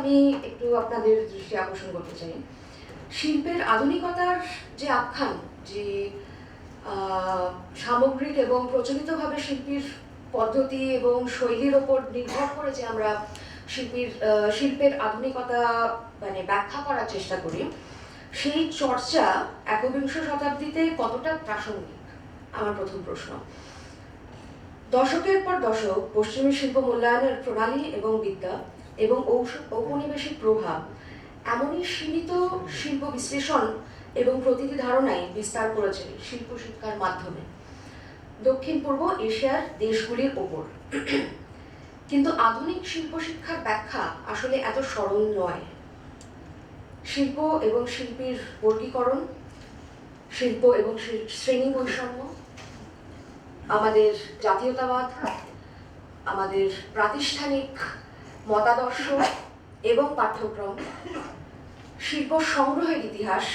আমি একটু আপনাদের দৃষ্টি আকর্ষণ করতে চাই। শিল্পের আধুনিকতার যে আখ্যান, যে সামগ্রিক এবং প্রচলিতভাবে শিল্পীর পদ্ধতি এবং শৈলীর ওপর নির্ভর করে যে আমরা শিল্পীর শিল্পের আধুনিকতা মানে ব্যাখ্যা করার চেষ্টা করি, সেই চর্চা একবিংশ শতাব্দীতে কতটা প্রাসঙ্গিক? আমার প্রথম প্রশ্ন। দশকের পর দশক পশ্চিমী শিল্প মূল্যায়নের প্রণালী এবং বিদ্যা এবং ঔপনিবেশিক প্রভাব। এমনই সীমিত শিল্প বিশ্লেষণ এবং প্রতিটি ধারণায় বিস্তার করেছে শিল্প শিক্ষার মাধ্যমে। দক্ষিণ পূর্ব এশিয়ার দেশগুলির ওপর। কিন্তু আধুনিক শিল্প শিক্ষার ব্যাখ্যা আসলে এত সরল নয়। শিল্প এবং শিল্পীর বর্গীকরণ, শিল্প এবং শ্রে- শ্রেণি বৈষম্য, আমাদের জাতীয়তাবাদ, আমাদের প্রাতিষ্ঠানিক মতাদর্শ এবং পাঠ্যক্রম, শিল্প সংগ্রহের ইতিহাস,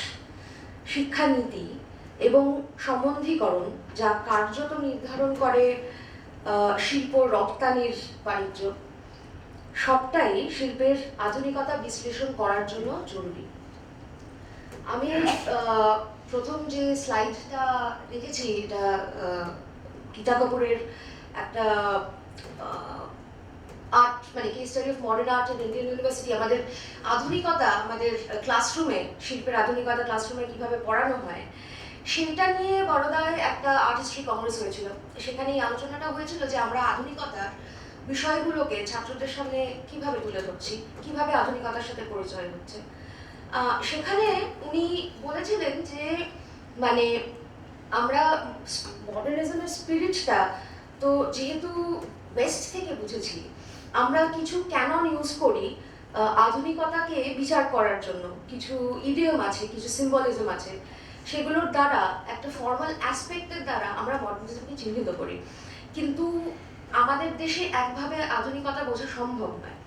শিক্ষানীতি এবং সম্বন্ধীকরণ যা কার্যত নির্ধারণ করে শিল্প রপ্তানির বাণিজ্য, সবটাই শিল্পের আধুনিকতা বিশ্লেষণ করার জন্য জরুরি। আমি প্রথম যে স্লাইডটা রেখেছি এটা গীতা কাপুরের একটা মানে case study of modern art in Indian university আমাদের আধুনিকতা, আমাদের ক্লাসরুমে শিল্পের আধুনিকতা ক্লাসরুমে কীভাবে পড়ানো হয়, সেটা নিয়ে বড়দায় একটা আর্টিস্ট্রি কংগ্রেস হয়েছিল। সেখানে এই আলোচনাটা হয়েছিল যে আমরা আধুনিকতার বিষয়গুলোকে ছাত্রদের সামনে কীভাবে তুলে ধরছি, কীভাবে আধুনিকতার সাথে পরিচয় হচ্ছে। সেখানে উনি বলেছিলেন যে মানে আমরা মডার্নিজমের স্পিরিটটা তো যেহেতু ওয়েস্ট থেকে বুঝেছি আমরা কিছু ক্যানন ইউজ করি আধুনিকতাকে বিচার করার জন্য। কিছু ইডিয়ম আছে, কিছু সিম্বলিজম আছে। সেগুলোর দ্বারা, একটা ফর্মাল অ্যাসপেক্টের দ্বারা আমরা মডার্নিজমকে চিহ্নিত করি। কিন্তু আমাদের দেশে একভাবে আধুনিকতা বোঝা সম্ভব নয়।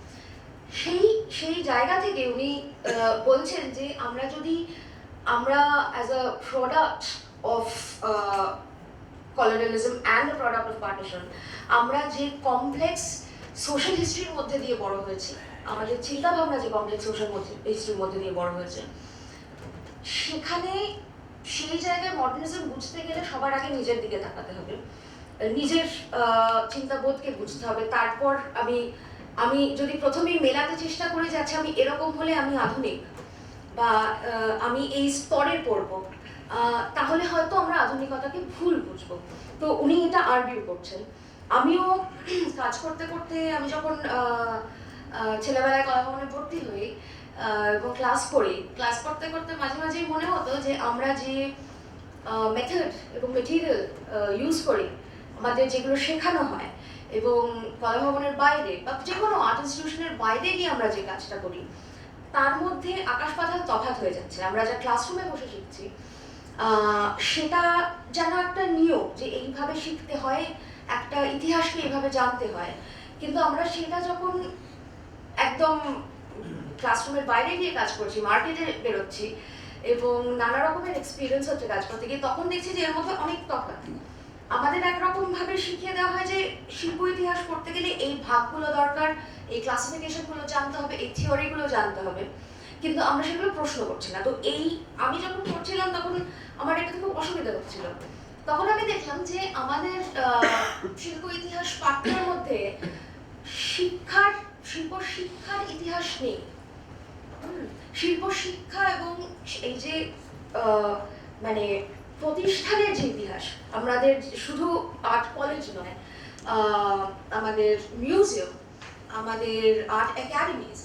সেই সেই জায়গা থেকে উনি বলছেন যে আমরা যদি, আমরা as a product of colonialism and product of partition আমরা যে কমপ্লেক্স সোশ্যাল হিস্ট্রির মধ্যে দিয়ে বড় হয়েছি। আমাদের চিন্তা ভাবনা যে কমপ্লেক্স সোশ্যাল হিস্ট্রির মধ্যে দিয়ে বড় হয়েছে। সেখানে সেই জায়গায় মডার্নিজম বুঝতে গেলে সবার আগে নিজের দিকে তাকাতে হবে। নিজের চিন্তাবোধকে বুঝতে হবে। তারপর আমি আমি যদি প্রথমেই মেলাতে চেষ্টা করি যে আচ্ছা আমি এরকম হলে আমি আধুনিক বা আমি এই স্তরে পড়ব তাহলে হয়তো আমরা আধুনিকতাকে ভুল বুঝব। তো উনি এটা আরবিউ করছেন। আমিও কাজ করতে করতে আমি যখন ছেলেবেলায় কলাভবনে ভর্তি হই এবং ক্লাস করি, ক্লাস করতে করতে মাঝে মাঝেই মনে হতো যে আমরা যে মেথড এবং মেটেরিয়াল ইউজ করি, আমাদের যেগুলো শেখানো হয়, এবং কলাভবনের বাইরে বা যে কোনো আর্ট ইনস্টিটিউশনের বাইরে গিয়ে আমরা যে কাজটা করি, তার মধ্যে আকাশ পাতাল তফাৎ হয়ে যাচ্ছে। আমরা যা ক্লাসরুমে বসে শিখছি সেটা যেন একটা নিয়ম যে এইভাবে শিখতে হয় একটা ইতিহাসকে এভাবে জানতে হয়। কিন্তু আমরা সেটা যখন একদম ক্লাসরুমের বাইরে গিয়ে কাজ করছি মার্কেটে বেরোচ্ছি এবং নানা রকমের এক্সপিরিয়েন্স হচ্ছে কাজ করতে গিয়ে, তখন দেখছি যে এর মধ্যে অনেক তফাৎ। আমাদের একরকম ভাবে শিখিয়ে দেওয়া হয় যে শিল্প ইতিহাস পড়তে গেলে এই ভাগগুলো দরকার, এই ক্লাসিফিকেশনগুলো জানতে হবে, এই থিওরিগুলো জানতে হবে। কিন্তু আমরা সেগুলো প্রশ্ন করছি না। তো এই আমি যখন পড়ছিলাম তখন আমার এটা খুব অসুবিধা হচ্ছিল। তখন আমি দেখলাম যে আমাদের শিল্প ইতিহাস পাঠ্যের মধ্যে শিক্ষার, শিল্প শিক্ষার ইতিহাস নেই। শিল্প শিক্ষা এবং এই যে মানে প্রতিষ্ঠানের যে ইতিহাস, আমাদের শুধু আর্ট কলেজ নয় আমাদের মিউজিয়াম, আমাদের আর্ট একাডেমিজ,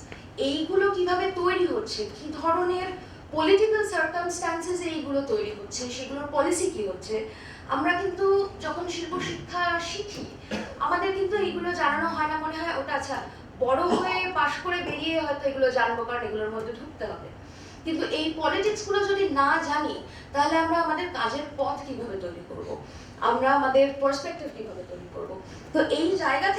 এইগুলো কীভাবে তৈরি হচ্ছে, কি ধরনের পলিটিক্যাল সার্কামস্ট্যান্সেস এইগুলো তৈরি হচ্ছে, সেগুলোর পলিসি কি হচ্ছে আমরা কিন্তু যখন শিল্প শিক্ষা শিখি, আমাদের কিন্তু এইগুলো জানানো হয় না, মনে হয়, ওটা আচ্ছা বড় হয়ে পাশ করে বেরিয়ে হয়তো এগুলো জানব, কারণ এগুলোর মধ্যে ঢুকতে হবে। কিন্তু এই পলিটিক্সগুলো যদি না জানি, তাহলে আমরা আমাদের কাজের পথ কীভাবে তৈরি করব? আমরা আমাদের পার্সপেক্টিভ কীভাবে তৈরি করব? তো এই জায়গা থেকে